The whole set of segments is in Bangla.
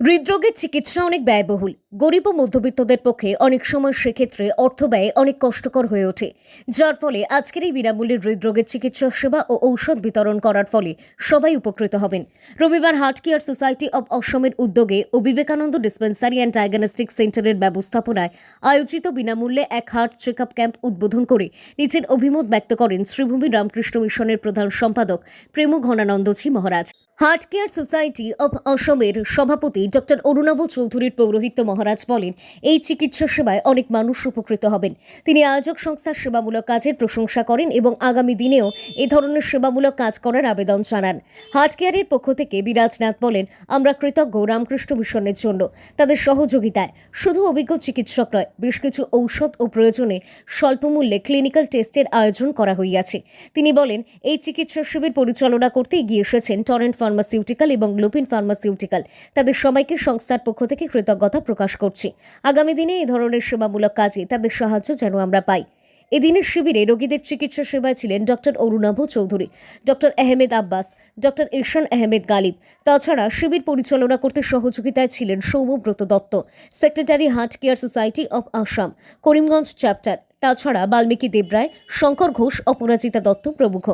হৃদরোগের চিকিৎসা অনেক ব্যয়বহুল। গরিব ও মধ্যবিত্তদের পক্ষে অনেক সময় সেক্ষেত্রে অর্থ ব্যয় অনেক কষ্টকর হয়ে ওঠে। যার ফলে আজকের এই বিনামূল্যে হৃদরোগের চিকিৎসা সেবা ও ঔষধ বিতরণ করার ফলে সবাই উপকৃত হবেন। রবিবার হার্ট কেয়ার সোসাইটি অব অসমের উদ্যোগে ও বিবেকানন্দ ডিসপেন্সারি অ্যান্ড ডায়াগনস্টিক সেন্টারের ব্যবস্থাপনায় আয়োজিত বিনামূল্যে এক হার্ট চেক আপ ক্যাম্প উদ্বোধন করে নিজের অভিমত ব্যক্ত করেন শ্রীভূমি রামকৃষ্ণ মিশনের প্রধান সম্পাদক Prem Ghananandaji Maharaj. Heart care society of অসমের সভাপতি ডক্টর অরুণাভ চৌধুরীর পৌরোহিত্য মহারাজ বলেন, এই চিকিৎসা সেবায় অনেক মানুষ উপকৃত হবেন। তিনি আয়োজক সংস্থার সেবামূলক কাজের প্রশংসা করেন এবং আগামী দিনেও এ ধরনের সেবামূলক কাজ করার আবেদন জানান। হার্ট কেয়ারের পক্ষ থেকে বিরাজনাথ বলেন, আমরা কৃতজ্ঞ রামকৃষ্ণ মিশনের জন্য, তাদের সহযোগিতায়। শুধু অভিজ্ঞ চিকিৎসক নয়, বেশ কিছু ঔষধ ও প্রয়োজনে স্বল্পমূল্যে ক্লিনিক্যাল টেস্টের আয়োজন করা হইয়াছে। তিনি বলেন, এই চিকিৎসা শিবির পরিচালনা করতে এগিয়ে এসেছেন টরেন্ট ফার্মাসিউটিক্যাল এবং লুপিন ফার্মাসিউটিক্যাল। তাদের সবাইকে সংস্থার পক্ষ থেকে কৃতজ্ঞতা প্রকাশ করছি। আগামী দিনে এই ধরনের সেবামূলক কাজে তাদের সাহায্য যেন আমরা পাই। এদিনের শিবিরে রোগীদের চিকিৎসা সেবায় ছিলেন doctor Arunabha Chowdhury, doctor Ahmed Abbas, doctor Irshan Ahmed Ghalib. তাছাড়া শিবির পরিচালনা করতে সহযোগিতায় ছিলেন Soumyabrata Dutta, secretary heart care society of Assam, Karimganj chapter. তাছাড়া বাল্মীকি দেবরায়, শঙ্কর ঘোষ, অপরাজিতা দত্ত প্রমুখ।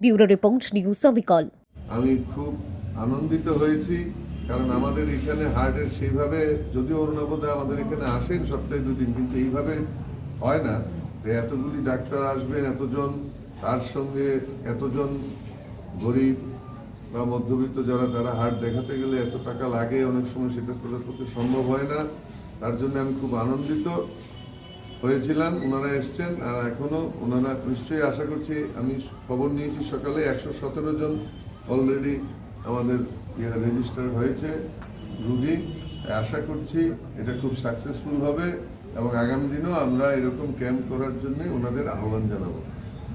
ব্যুরো রিপোর্ট, নিউজ অবিকল। আমি খুব আনন্দিত হয়েছি, কারণ আমাদের এখানে হার্টের সেইভাবে যদিও অরুণাবদা আমাদের এখানে আসেন সপ্তাহে দুদিন, কিন্তু এইভাবে হয় না যে এতগুলি ডাক্তার আসবেন, এতজন, তার সঙ্গে এতজন গরিব বা মধ্যবিত্ত যারা, তারা হার্ট দেখাতে গেলে এত টাকা লাগে, অনেক সময় সেটা তোলার পক্ষে সম্ভব হয় না। তার জন্য আমি খুব আনন্দিত হয়েছিলাম, ওনারা এসছেন, আর এখনও ওনারা নিশ্চয়ই আশা করছি, আমি খবর নিয়েছি সকালে একশো সতেরো জন অলরেডি আমাদের রেজিস্টার হয়েছে, রুগী। আশা করছি এটা খুব সাকসেসফুল হবে এবং আগামী দিনেও আমরা এরকম ক্যাম্প করার জন্য ওনাদের আহ্বান জানাব।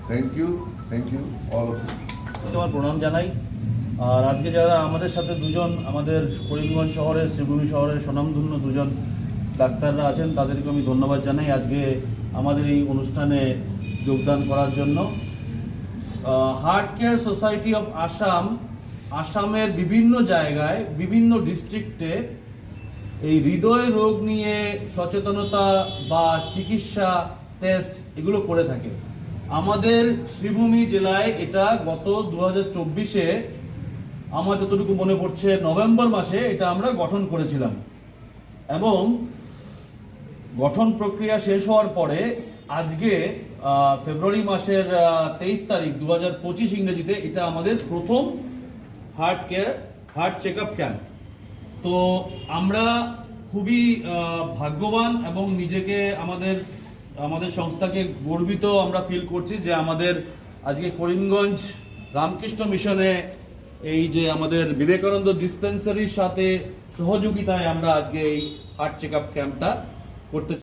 Thank you thank you all of আমার প্রণাম জানাই। আর আজকে যারা আমাদের সাথে দুজন, আমাদের করিমগঞ্জ শহরের, শ্রীভূমি শহরের স্বনামধন্য দুজন ডাক্তাররা আছেন, তাদেরকে আমি ধন্যবাদ জানাই আজকে আমাদের এই অনুষ্ঠানে যোগদান করার জন্য। Heart care society of Assam আসামের বিভিন্ন জায়গায়, বিভিন্ন ডিস্ট্রিক্টে এই হৃদয় রোগ নিয়ে সচেতনতা বা চিকিৎসা টেস্ট এগুলো করে থাকে। আমাদের শ্রীভূমি জেলায় এটা গত দু হাজার চব্বিশে, আমার যতটুকু মনে পড়ছে, নভেম্বর মাসে এটা আমরা গঠন করেছিলাম। এবং গঠন প্রক্রিয়া শেষ হওয়ার পরে আজকে ফেব্রুয়ারি মাসের তেইশ তারিখ দু হাজার পঁচিশ ইংরেজিতে এটা আমাদের প্রথম heart care heart check up camp তো আমরা খুবই ভাগ্যবান এবং নিজেকে আমাদের আমাদের সংস্থাকে গর্বিত আমরা ফিল করছি যে আমাদের আজকে করিমগঞ্জ রামকৃষ্ণ মিশনে এই যে আমাদের বিবেকানন্দ ডিসপেন্সারির সাথে সহযোগিতায় আমরা আজকে এই হার্ট চেক আপ ক্যাম্পটা করতে